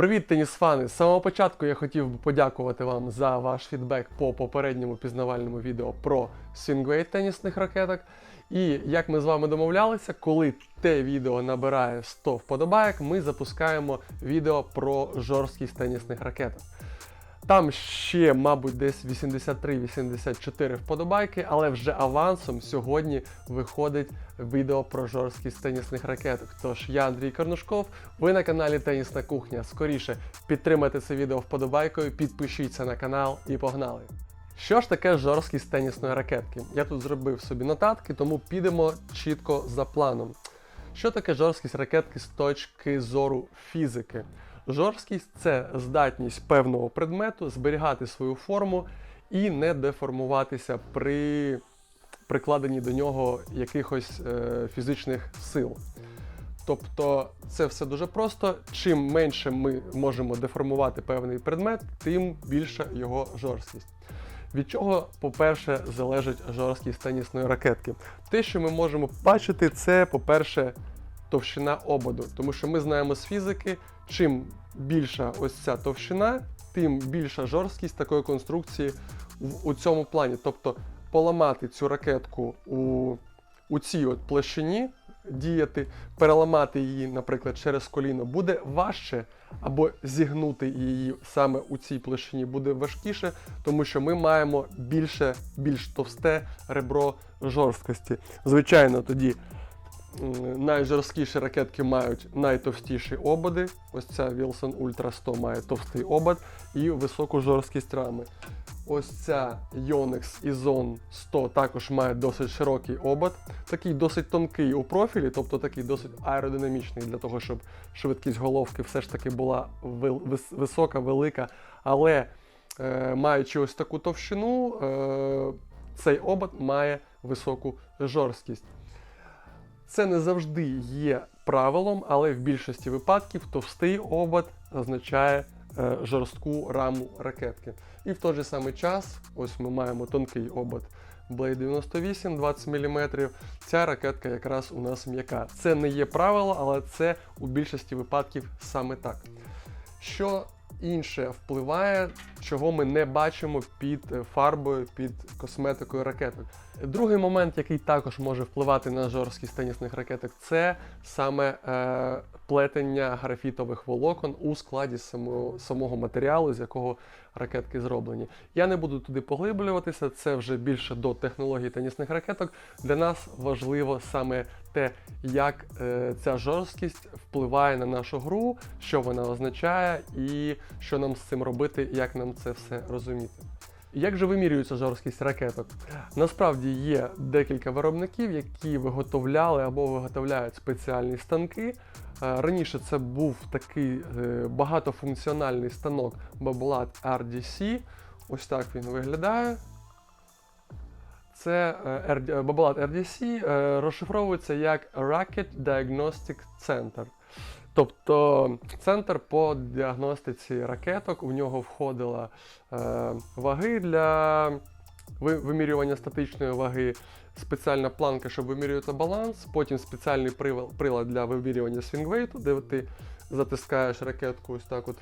Привіт, тенісфани! З самого початку я хотів би подякувати вам за ваш фідбек по попередньому пізнавальному відео про свінгвейт тенісних ракеток. І як ми з вами домовлялися, коли те відео набирає 100 вподобайок, ми запускаємо відео про жорсткість тенісних ракеток. Там ще, мабуть, десь 83-84 вподобайки, але вже авансом сьогодні виходить відео про жорсткість тенісних ракеток. Тож я Андрій Корнушков, ви на каналі Тенісна Кухня. Скоріше підтримайте це відео вподобайкою, підпишіться на канал і погнали! Що ж таке жорсткість тенісної ракетки? Я тут зробив собі нотатки, тому підемо чітко за планом. Що таке жорсткість ракетки з точки зору фізики? Жорсткість це здатність певного предмету зберігати свою форму і не деформуватися при прикладенні до нього якихось е, фізичних сил. Тобто це все дуже просто. Чим менше ми можемо деформувати певний предмет, тим більша його жорсткість. Від чого, по-перше, залежить жорсткість тенісної ракетки? Те, що ми можемо бачити, це, по-перше, товщина ободу. Тому що ми знаємо з фізики, чим більша ось ця товщина, тим більша жорсткість такої конструкції в, у цьому плані. Тобто поламати цю ракетку у, у цій от площині, діяти, переламати її, наприклад, через коліно буде важче, або зігнути її саме у цій площині буде важкіше, тому що ми маємо більше, більш товсте ребро жорсткості. Звичайно, тоді найжорсткіші ракетки мають найтовстіші ободи. Ось ця Wilson Ultra 100 має товстий обод і високу жорсткість рами. Ось ця Yonex Izon 100 також має досить широкий обод, такий досить тонкий у профілі, тобто такий досить аеродинамічний для того, щоб швидкість головки все ж таки була висока, велика. Але е, маючи ось таку товщину, е, цей обод має високу жорсткість. Це не завжди є правилом, але в більшості випадків товстий обод означає е, жорстку раму ракетки. І в той же самий час, ось ми маємо тонкий обод Blade 98 20 мм. Ця ракетка якраз у нас м'яка. Це не є правило, але це у більшості випадків саме так. Що інше впливає, чого ми не бачимо під е, фарбою, під косметикою ракеток. Другий момент, який також може впливати на жорсткість тенісних ракеток, це саме е, плетення графітових волокон у складі самого, самого матеріалу, з якого ракетки зроблені. Я не буду туди поглиблюватися, це вже більше до технології тенісних ракеток. Для нас важливо саме те, як е, ця жорсткість впливає на нашу гру, що вона означає, і що нам з цим робити, як нам це все розуміти. Як же вимірюється жорсткість ракеток? Насправді є декілька виробників, які виготовляли або виготовляють спеціальні станки. Е, Раніше це був такий е, багатофункціональний станок Babolat RDC. Ось так він виглядає. Це е, RD Babolat RDC е, розшифровується як Racket Diagnostic Center. Тобто центр по діагностиці ракеток, у нього входила е, ваги для вимірювання статичної ваги, спеціальна планка, щоб вимірювати баланс, потім спеціальний прилад для вимірювання свінгвейту, де ти затискаєш ракетку ось так от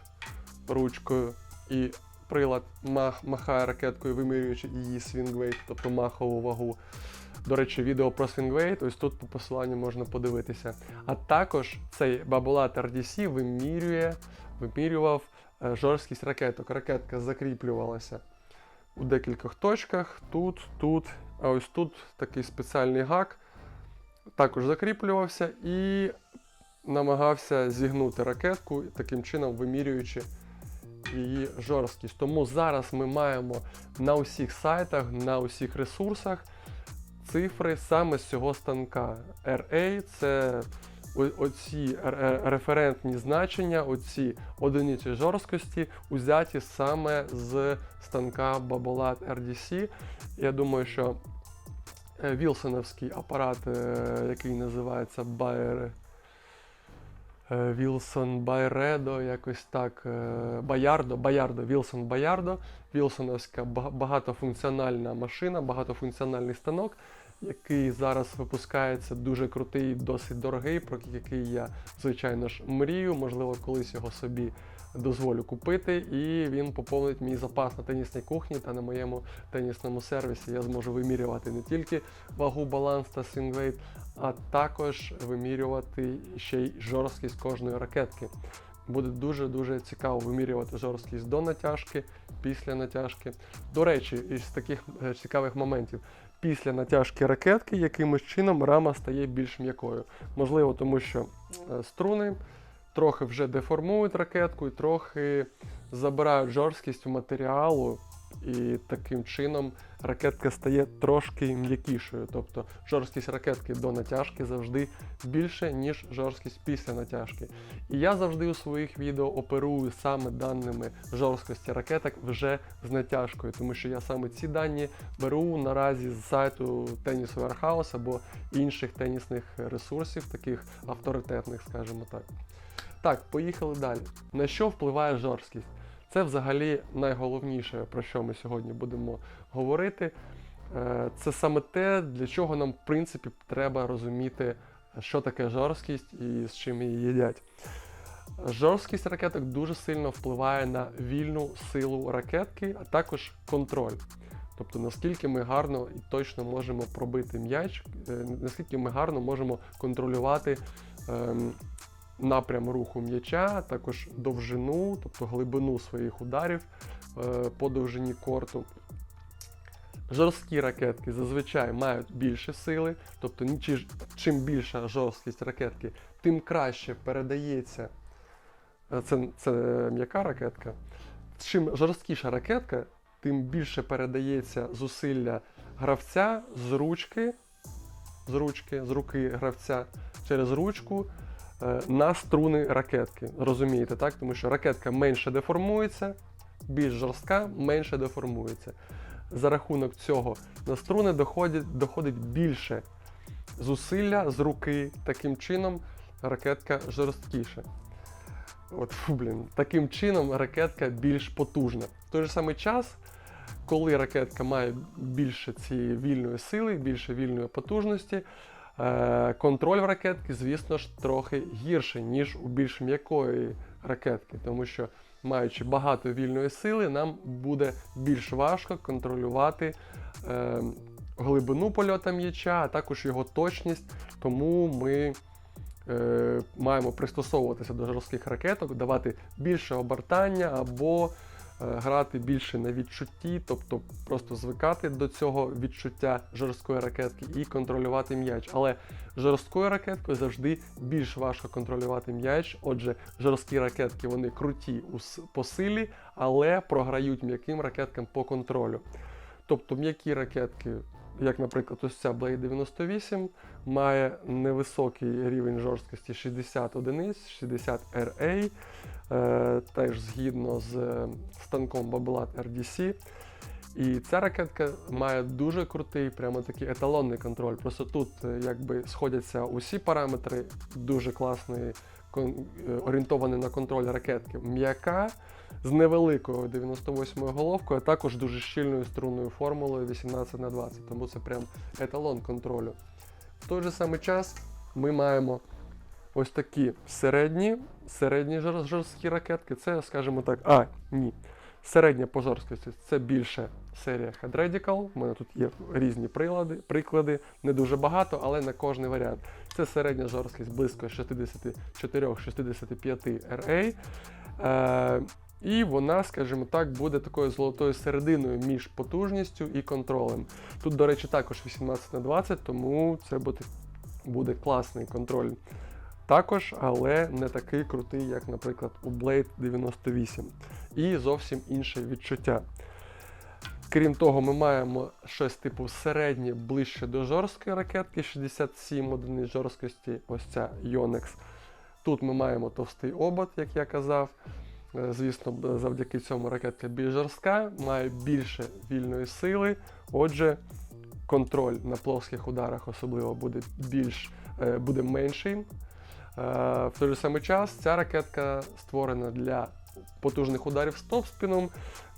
ручкою, і прилад мах, махає ракеткою, вимірюючи її свінгвейт, тобто махову вагу. До речі, відео про свінгвейт, ось тут по посиланню можна подивитися. А також цей Babolat RDC вимірює, вимірював е, жорсткість ракеток. Ракетка закріплювалася у декількох точках, тут, тут, а ось тут такий спеціальний гак. Також закріплювався і намагався зігнути ракетку, таким чином вимірюючи її жорсткість. Тому зараз ми маємо на усіх сайтах, на усіх ресурсах цифри саме з цього станка. RA це оці р- референтні значення, оці одиниці жорсткості, узяті саме з станка Babolat RDC. Я думаю, що е, Вілсоновський апарат, е, який називається Bayer, е, Вілсон Байредо, якось так. е, Боярдо, Боярдо, Вілсон Боярдо, Вілсоновська багатофункціональна машина, багатофункціональний станок, який зараз випускається дуже крутий, досить дорогий, про який я, звичайно ж, мрію. Можливо, колись його собі дозволю купити, і він поповнить мій запас на тенісній кухні та на моєму тенісному сервісі. Я зможу вимірювати не тільки вагу, баланс та свінгвейт, а також вимірювати ще й жорсткість кожної ракетки. Буде дуже-дуже цікаво вимірювати жорсткість до натяжки, після натяжки. До речі, із таких е, цікавих моментів. Після натяжки ракетки якимось чином рама стає більш м'якою. Можливо, тому що е, струни трохи вже деформують ракетку і трохи забирають жорсткість у матеріалу, і таким чином ракетка стає трошки м'якішою. Тобто жорсткість ракетки до натяжки завжди більше, ніж жорсткість після натяжки. І я завжди у своїх відео оперую саме даними жорсткості ракеток вже з натяжкою, тому що я саме ці дані беру наразі з сайту Tennis Warehouse або інших тенісних ресурсів, таких авторитетних, скажімо так. Так, поїхали далі. На що впливає жорсткість? Це взагалі найголовніше, про що ми сьогодні будемо говорити. Е, Це саме те, для чого нам, в принципі, треба розуміти, що таке жорсткість і з чим її їдять. Жорсткість ракеток дуже сильно впливає на вільну силу ракетки, а також контроль. Тобто наскільки ми гарно і точно можемо пробити м'яч, е, наскільки ми гарно можемо контролювати ем, напрям руху м'яча, також довжину, тобто глибину своїх ударів е, по довжині корту. Жорсткі ракетки зазвичай мають більше сили, тобто чим більша жорсткість ракетки, тим краще передається. е, Це, це м'яка ракетка. Чим жорсткіша ракетка, тим більше передається зусилля гравця з ручки, з ручки, з руки гравця через ручку на струни ракетки. Розумієте, так? Тому що ракетка менше деформується, більш жорстка, менше деформується. За рахунок цього на струни доходить, доходить більше зусилля з руки. Таким чином ракетка жорсткіша. От, фу, блін, таким чином ракетка більш потужна. В той же самий час, коли ракетка має більше цієї вільної сили, більше вільної потужності, е, контроль в ракетки, звісно ж, трохи гірший, ніж у більш м'якої ракетки, тому що, маючи багато вільної сили, нам буде більш важко контролювати е, глибину польоту м'яча, а також його точність, тому ми е, маємо пристосовуватися до жорстких ракеток, давати більше обертання або е, грати більше на відчутті, тобто просто звикати до цього відчуття жорсткої ракетки і контролювати м'яч. Але жорсткою ракеткою завжди більш важко контролювати м'яч. Отже, жорсткі ракетки вони круті у по силі, але програють м'яким ракеткам по контролю. Тобто м'які ракетки, як, наприклад, ось ця Blade 98, має невисокий рівень жорсткості 60 одиниць, 60 RA, е, теж згідно з е, станком Babolat RDC. І ця ракетка має дуже крутий, прямо такий еталонний контроль. Просто тут е, якби сходяться усі параметри, дуже класний, е, орієнтований на контроль ракетки. М'яка з невеликою 98-ю головкою, а також дуже щільною струнною формулою 18 на 20 Тому це прям еталон контролю. В той же самий час ми маємо ось такі середні, середні жорсткі ракетки. Це, скажімо так, а, ні. Середня по жорсткості це більше серія Head Radical. У мене тут є різні прилади, приклади, не дуже багато, але на кожний варіант. Це середня жорсткість близько 64-65 RA. І вона, скажімо так, буде такою золотою серединою між потужністю і контролем. Тут, до речі, також 18 на 20, тому це буде, буде класний контроль також, але не такий крутий, як, наприклад, у Blade 98. І зовсім інше відчуття. Крім того, ми маємо щось типу середнє ближче до жорсткої ракетки, 67 одиниць жорсткості, ось ця Yonex. Тут ми маємо товстий обод, як я казав. Е, Звісно, завдяки цьому ракетка більш жорстка, має більше вільної сили. Отже, контроль на плоских ударах особливо буде більш е, буде менший. Е, В той же самий час ця ракетка створена для потужних ударів стоп-спіном.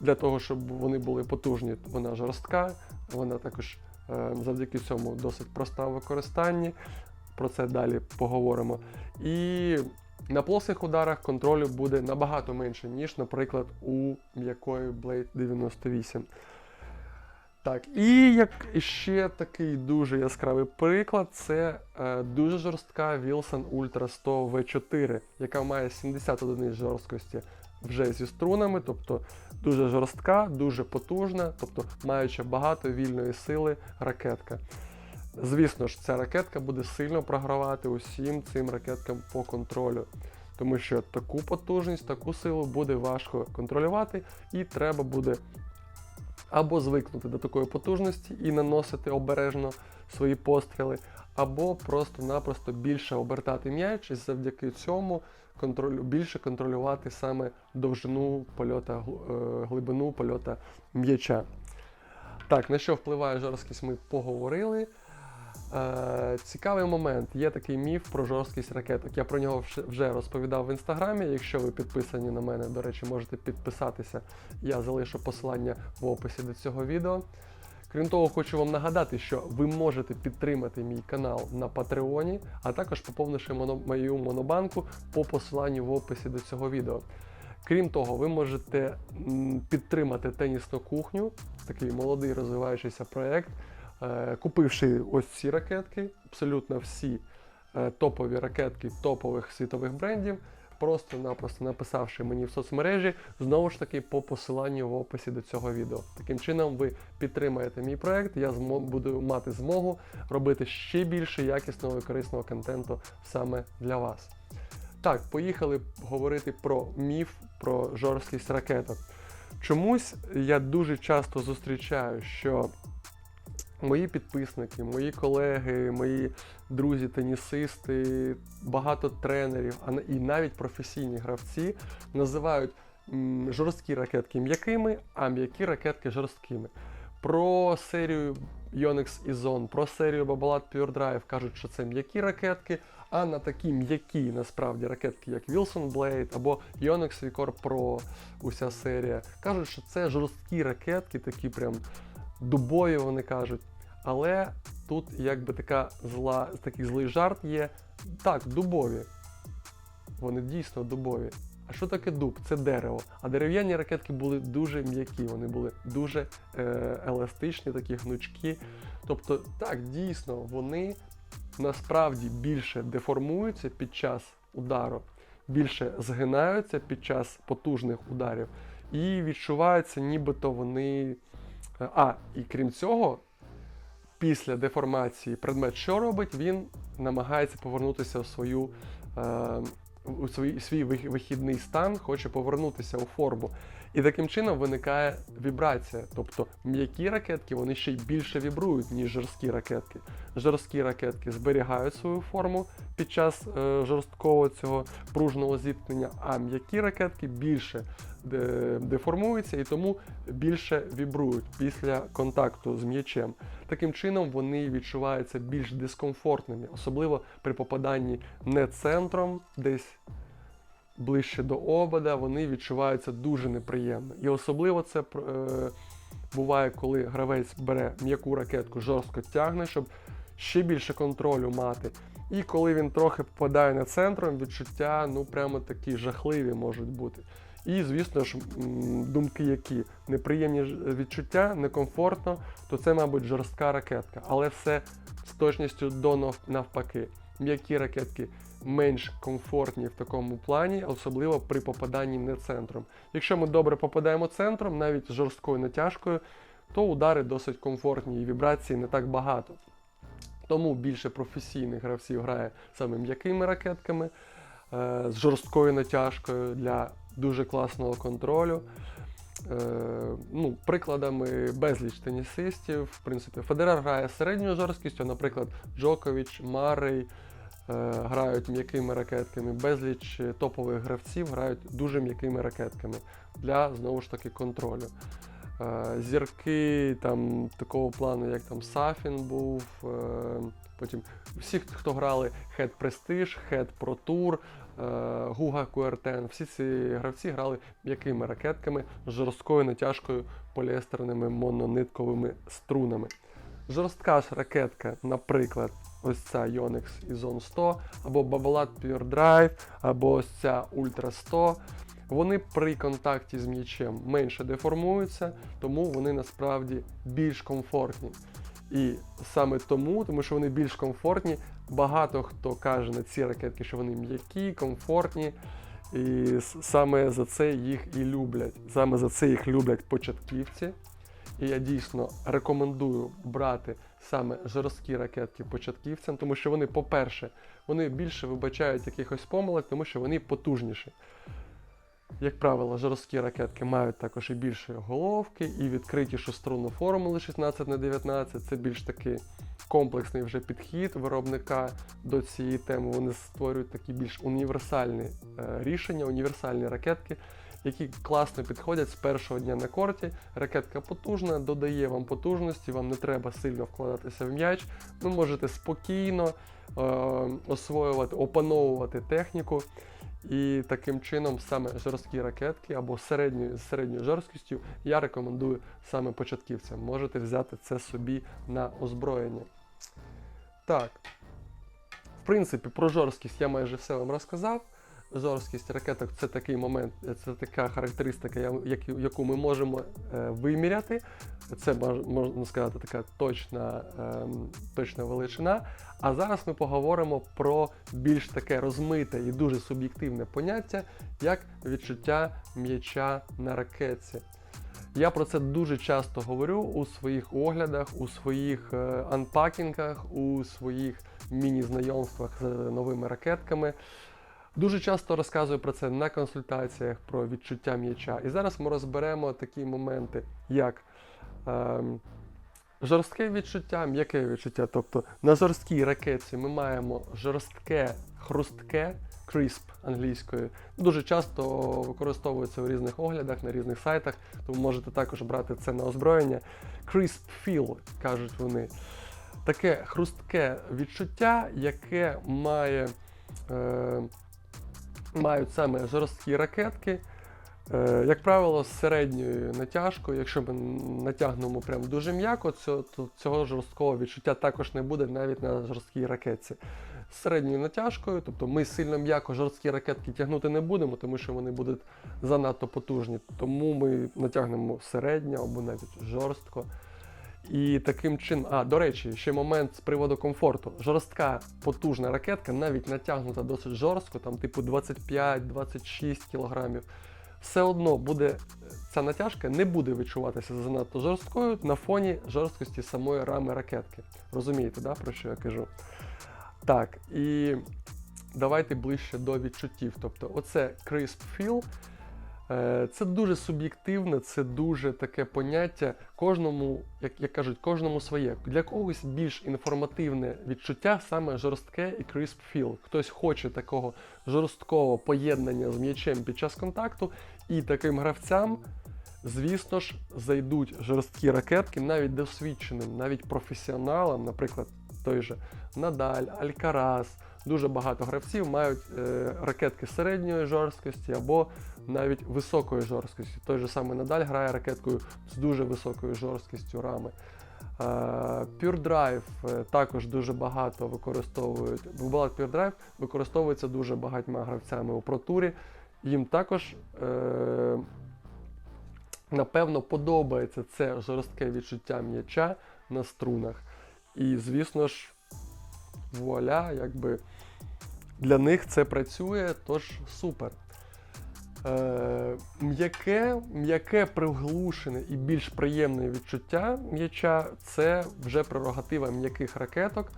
Для того, щоб вони були потужні, вона жорстка, вона також завдяки цьому досить проста в використанні. Про це далі поговоримо. І На плосих ударах контролю буде набагато менше, ніж, наприклад, у м'якої Blade 98. Так, і як ще такий дуже яскравий приклад, це е, дуже жорстка Wilson Ultra 100 V4, яка має 70 одиниць жорсткості вже зі струнами, тобто дуже жорстка, дуже потужна, тобто маючи багато вільної сили ракетка. Звісно ж, ця ракетка буде сильно програвати усім цим ракеткам по контролю. Тому що таку потужність, таку силу буде важко контролювати, і треба буде або звикнути до такої потужності і наносити обережно свої постріли, або просто-напросто більше обертати м'яч і завдяки цьому контролю, більше контролювати саме довжину польота, е, глибину польота м'яча. Так, на що впливає жорсткість, ми поговорили. Е, цікавий момент. Є такий міф про жорсткість ракеток. Я про нього вже розповідав в інстаграмі. Якщо ви підписані на мене, до речі, можете підписатися. Я залишу посилання в описі до цього відео. Крім того, хочу вам нагадати, що ви можете підтримати мій канал на Патреоні, а також поповнивши моно- мою монобанку по посиланню в описі до цього відео. Крім того, ви можете підтримати тенісну кухню, такий молодий розвиваючийся проєкт, е, купивши ось ці ракетки, абсолютно всі е, топові ракетки топових світових брендів, просто-напросто написавши мені в соцмережі, знову ж таки по посиланню в описі до цього відео. Таким чином, ви підтримаєте мій проект, я буду мати змогу робити ще більше якісного і корисного контенту саме для вас. Так, поїхали говорити про міф про жорсткість ракеток. Чомусь я дуже часто зустрічаю, що мої підписники, мої колеги, мої друзі-тенісисти, багато тренерів, і навіть професійні гравці називають жорсткі ракетки м'якими, а м'які ракетки жорсткими. Про серію Yonex і Zone, про серію Babolat Pure Drive кажуть, що це м'які ракетки, а на такі м'які насправді ракетки, як Wilson Blade або Yonex Vicor Pro, уся серія, кажуть, що це жорсткі ракетки, такі прям дубові, вони кажуть. Але тут якби така зла, такий злий жарт є. Так, дубові. Вони дійсно дубові. А що таке дуб? Це дерево. А дерев'яні ракетки були дуже м'які, вони були дуже е, еластичні, такі гнучкі. Тобто, так, дійсно, вони насправді більше деформуються під час удару, більше згинаються під час потужних ударів, і відчуваються, нібито вони. Е, А, і крім цього, після деформації предмет, що робить, він намагається повернутися у свою. Е, у свій, свій вихідний стан, хоче повернутися у форму. І таким чином виникає вібрація. Тобто м'які ракетки вони ще й більше вібрують, ніж жорсткі ракетки. Жорсткі ракетки зберігають свою форму під час е, жорсткого цього пружного зіткнення, а м'які ракетки більше де- деформуються і тому більше вібрують після контакту з м'ячем. Таким чином вони відчуваються більш дискомфортними, особливо при попаданні не центром, десь ближче до обода, вони відчуваються дуже неприємно. І особливо це е, буває, коли гравець бере м'яку ракетку, жорстко тягне, щоб ще більше контролю мати. І коли він трохи попадає на центром, відчуття ну прямо такі жахливі можуть бути. І, звісно ж, думки, які неприємні ж- відчуття, некомфортно, то це, мабуть, жорстка ракетка. Але все з точністю до навпаки. М'які ракетки менш комфортні в такому плані, особливо при попаданні не центром. Якщо ми добре попадаємо центром, навіть жорсткою натяжкою, то удари досить комфортні і вібрації не так багато. Тому більше професійних гравців грає саме м'якими ракетками е, з жорсткою натяжкою для дуже класного контролю. Е, ну, прикладами безліч тенісистів. В принципі, Федерер грає середньою жорсткістю, наприклад, Джокович, Марей е, грають м'якими ракетками. Безліч е, топових гравців грають дуже м'якими ракетками для знову ж таки контролю. Е, Зірки там такого плану, як там Сафін був. е, Потім всі, хто грали Head Prestige, Head Pro Tour, е, Гуга QR10, всі ці гравці грали м'якими ракетками з жорсткою натяжкою поліестерними мононитковими струнами. Жорстка ж ракетка, наприклад, ось ця Yonex Izon 100, або Babolat Pure Drive, або ось ця Ultra 100. Вони при контакті з м'ячем менше деформуються, тому вони насправді більш комфортні. І саме тому, тому що вони більш комфортні, багато хто каже на ці ракетки, що вони м'які, комфортні. І саме за це їх і люблять. Саме за це їх люблять початківці. І я дійсно рекомендую брати саме жорсткі ракетки початківцям, тому що вони, по-перше, вони більше вибачають якихось помилок, тому що вони потужніші. Як правило, жорсткі ракетки мають також і більші головки, і відкритішу струнну формулу 16 на 19 Це більш такий комплексний вже підхід виробника до цієї теми. Вони створюють такі більш універсальні е, рішення, універсальні ракетки, які класно підходять з першого дня на корті. Ракетка потужна, додає вам потужності, вам не треба сильно вкладатися в м'яч. Ви можете спокійно е, освоювати, опановувати техніку. І таким чином саме жорсткі ракетки або середньою, з середньою жорсткістю я рекомендую саме початківцям. Можете взяти це собі на озброєння. Так. В принципі, про жорсткість я майже все вам розказав. Жорсткість ракеток це такий момент, це така характеристика, яку- ми можемо е, виміряти. Це можна сказати така точна, ем, точна величина. А зараз ми поговоримо про більш таке розмите і дуже суб'єктивне поняття, як відчуття м'яча на ракетці. Я про це дуже часто говорю у своїх оглядах, у своїх е, анпакінгах, у своїх міні-знайомствах з новими ракетками. Дуже часто розказую про це на консультаціях про відчуття м'яча. І зараз ми розберемо такі моменти, як ем, жорстке відчуття, м'яке відчуття. Тобто на жорсткій ракетці ми маємо жорстке, хрустке, crisp англійською. Дуже часто використовується у різних оглядах на різних сайтах, тому можете також брати це на озброєння. Crisp feel, кажуть вони. Таке хрустке відчуття, яке має. Е, мають саме жорсткі ракетки. Е, як правило, з середньою натяжкою, якщо ми натягнемо прям дуже м'яко, то цього жорсткого відчуття також не буде навіть на жорсткій ракетці. З середньою натяжкою, тобто ми сильно м'яко жорсткі ракетки тягнути не будемо, тому що вони будуть занадто потужні. Тому ми натягнемо середньо або навіть жорстко. І таким чином, а до речі, ще момент з приводу комфорту. Жорстка потужна ракетка, навіть натягнута досить жорстко, там типу 25-26 кілограмів, все одно буде ця натяжка не буде відчуватися занадто жорсткою на фоні жорсткості самої рами ракетки. Розумієте, да, про що я кажу? Так, і давайте ближче до відчуттів. Тобто, оце crisp feel. Е, Це дуже суб'єктивне, це дуже таке поняття. Кожному, як, як кажуть, кожному своє. Для когось більш інформативне відчуття саме жорстке і crisp feel. Хтось хоче такого жорсткого поєднання з м'ячем під час контакту, і таким гравцям, звісно ж, зайдуть жорсткі ракетки навіть досвідченим, навіть професіоналам, наприклад, той же Надаль, Алькарас. Дуже багато гравців мають е, ракетки середньої жорсткості або навіть високої жорсткості. Той же самий Надаль грає ракеткою з дуже високою жорсткістю рами. Е, Pure Drive е, також дуже багато використовують. Babolat Pure Drive використовується дуже багатьма гравцями у протурі. Їм також, е, напевно, подобається це жорстке відчуття м'яча на струнах. І, звісно ж, вуаля, якби для них це працює, тож супер. Е, м'яке, м'яке приглушене і більш приємне відчуття м'яча це вже прерогатива м'яких ракеток.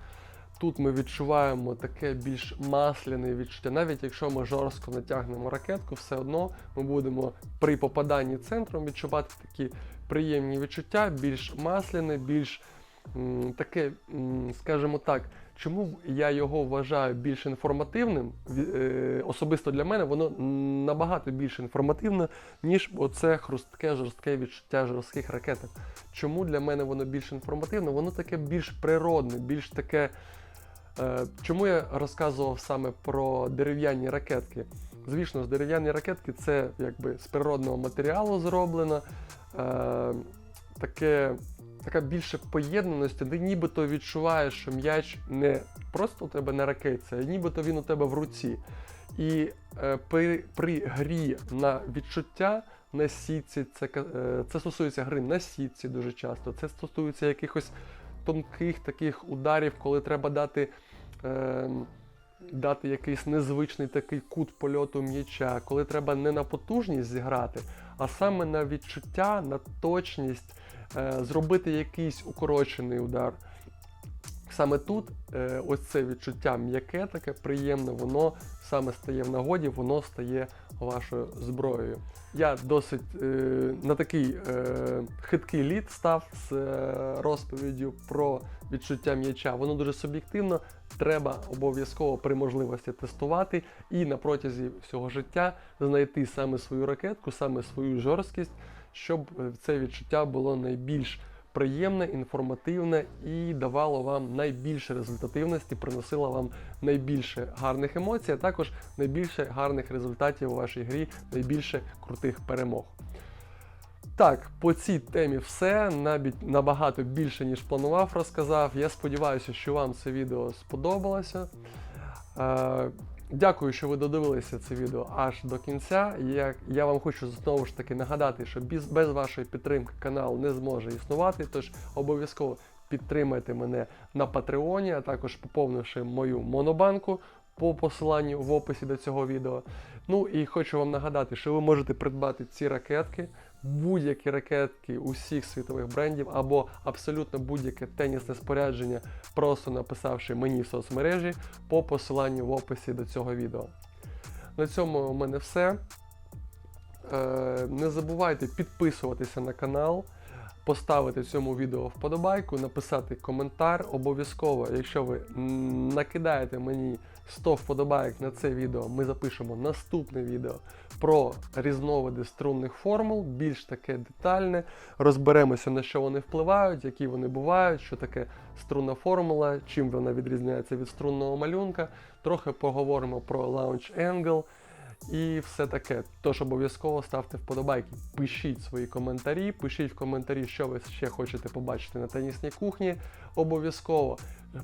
Тут ми відчуваємо таке більш масляне відчуття. Навіть якщо ми жорстко натягнемо ракетку, все одно ми будемо при попаданні центром відчувати такі приємні відчуття, більш масляне, більш м, таке, м, скажімо так, чому я його вважаю більш інформативним? Е, Особисто для мене воно набагато більш інформативне, ніж оце хрустке, жорстке відчуття жорстких ракеток. Чому для мене воно більш інформативне? Воно таке більш природне, більш таке. Е, Чому я розказував саме про дерев'яні ракетки? Звісно ж, дерев'яні ракетки це якби з природного матеріалу зроблено. Е, таке така більше поєднаності, де нібито відчуваєш, що м'яч не просто у тебе на ракетці, а нібито він у тебе в руці. І е, при, при грі на відчуття на сітці, це, е, це стосується гри на сітці дуже часто, це стосується якихось тонких таких ударів, коли треба дати. Е, Дати якийсь незвичний такий кут польоту м'яча, коли треба не на потужність зіграти, а саме на відчуття, на точність, зробити якийсь укорочений удар. Саме тут е, ось це відчуття м'яке, таке приємне, воно саме стає в нагоді, воно стає вашою зброєю. Я досить е, на такий е, хиткий лід став з е, розповіддю про відчуття м'яча. Воно дуже суб'єктивно. Треба обов'язково при можливості тестувати і на протязі всього життя знайти саме свою ракетку, саме свою жорсткість, щоб е, це відчуття було найбільш приємне, інформативне і давало вам найбільше результативності, приносило вам найбільше гарних емоцій, а також найбільше гарних результатів у вашій грі, найбільше крутих перемог. Так, по цій темі все. Навіть набагато більше, ніж планував, розказав. Я сподіваюся, що вам це відео сподобалося. Дякую, що ви додивилися це відео аж до кінця. Я, я вам хочу знову ж таки нагадати, що без, без вашої підтримки канал не зможе існувати. Тож обов'язково підтримайте мене на Патреоні, а також поповнивши мою монобанку по посиланню в описі до цього відео. Ну і хочу вам нагадати, що ви можете придбати ці ракетки, будь-які ракетки усіх світових брендів або абсолютно будь-яке тенісне спорядження, просто написавши мені в соцмережі по посиланню в описі до цього відео. На цьому у мене все. Е, Не забувайте підписуватися на канал, поставити цьому відео вподобайку, написати коментар. Обов'язково, якщо ви накидаєте мені 100 вподобайок на це відео, ми запишемо наступне відео про різновиди струнних формул, більш таке детальне. Розберемося, на що вони впливають, які вони бувають, що таке струнна формула, чим вона відрізняється від струнного малюнка. Трохи поговоримо про launch angle і все таке. Тож обов'язково ставте вподобайки, пишіть свої коментарі, пишіть в коментарі, що ви ще хочете побачити на тенісній кухні. Обов'язково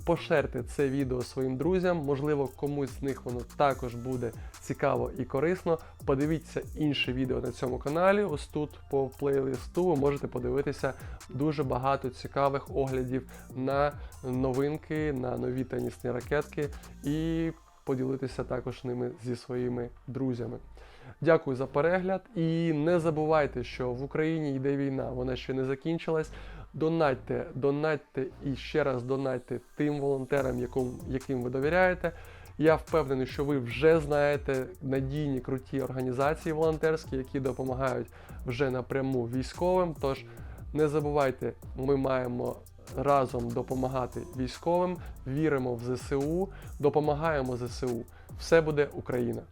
пошерте це відео своїм друзям, можливо, комусь з них воно також буде цікаво і корисно. Подивіться інше відео на цьому каналі. Ось тут по плейлисту ви можете подивитися дуже багато цікавих оглядів на новинки, на нові тенісні ракетки і поділитися також ними зі своїми друзями. Дякую за перегляд і не забувайте, що в Україні йде війна, вона ще не закінчилась. Донатьте, донатьте і ще раз донатьте тим волонтерам, яким, яким ви довіряєте. Я впевнений, що ви вже знаєте надійні круті організації волонтерські, які допомагають вже напряму військовим. Тож не забувайте, ми маємо разом допомагати військовим, віримо в ЗСУ, допомагаємо ЗСУ. Все буде Україна!